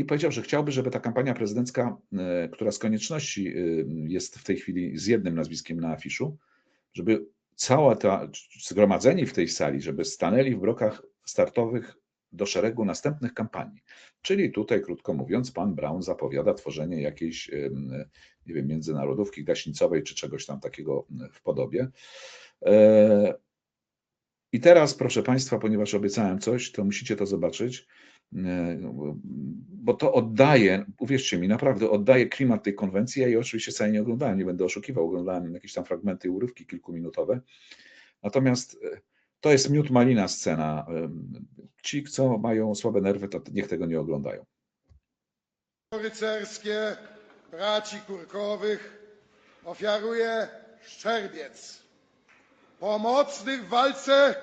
i powiedział, że chciałby, żeby ta kampania prezydencka, e, która z konieczności e, jest w tej chwili z jednym nazwiskiem na afiszu, żeby cała ta zgromadzeni w tej sali, żeby stanęli w blokach startowych do szeregu następnych kampanii. Czyli tutaj, krótko mówiąc, pan Brown zapowiada tworzenie jakiejś, em, nie wiem, międzynarodówki gaśnicowej czy czegoś tam takiego w podobie. E, I teraz, proszę Państwa, ponieważ obiecałem coś, to musicie to zobaczyć, e, bo to oddaje, uwierzcie mi, naprawdę oddaje klimat tej konwencji. Ja jej oczywiście wcale nie oglądałem, nie będę oszukiwał, oglądałem jakieś tam fragmenty i urywki kilkuminutowe. Natomiast e, to jest miód malina scena. Em, Ci, co mają słabe nerwy, to niech tego nie oglądają. rycerskie braci Kurkowych ofiaruje Szczerbiec. Pomocny w walce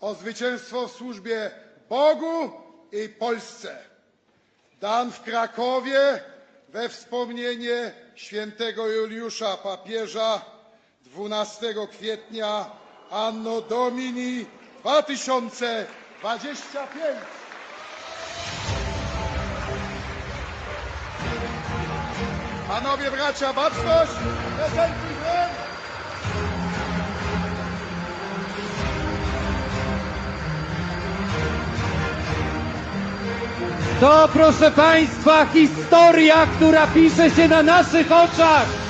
o zwycięstwo w służbie Bogu i Polsce. Dan w Krakowie we wspomnienie świętego Juliusza papieża 12 kwietnia Anno Domini 2025. Panowie bracia, baczność! Prezentuj To, proszę Państwa, historia, która pisze się na naszych oczach.